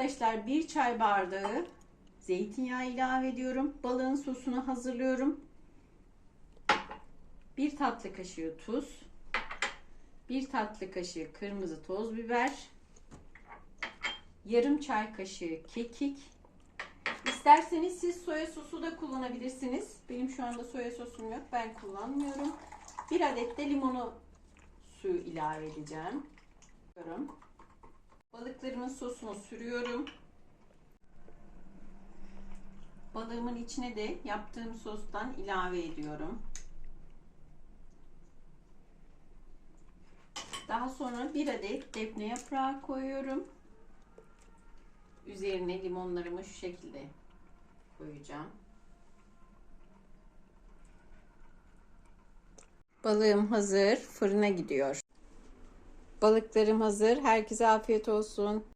arkadaşlar bir çay bardağı zeytinyağı ilave ediyorum. Balığın sosunu hazırlıyorum. Bir tatlı kaşığı tuz. Bir tatlı kaşığı kırmızı toz biber. Yarım çay kaşığı kekik. İsterseniz siz soya sosu da kullanabilirsiniz. Benim şu anda soya sosum yok. Ben kullanmıyorum. Bir adet de limonu suyu ilave edeceğim. Sürüyorum. Balıklarımın sosunu sürüyorum. Balığımın içine de yaptığım sostan ilave ediyorum. Daha sonra bir adet defne yaprağı koyuyorum. Üzerine limonlarımı şu şekilde koyacağım. Balığım hazır. Fırına gidiyor. Balıklarım hazır. Herkese afiyet olsun.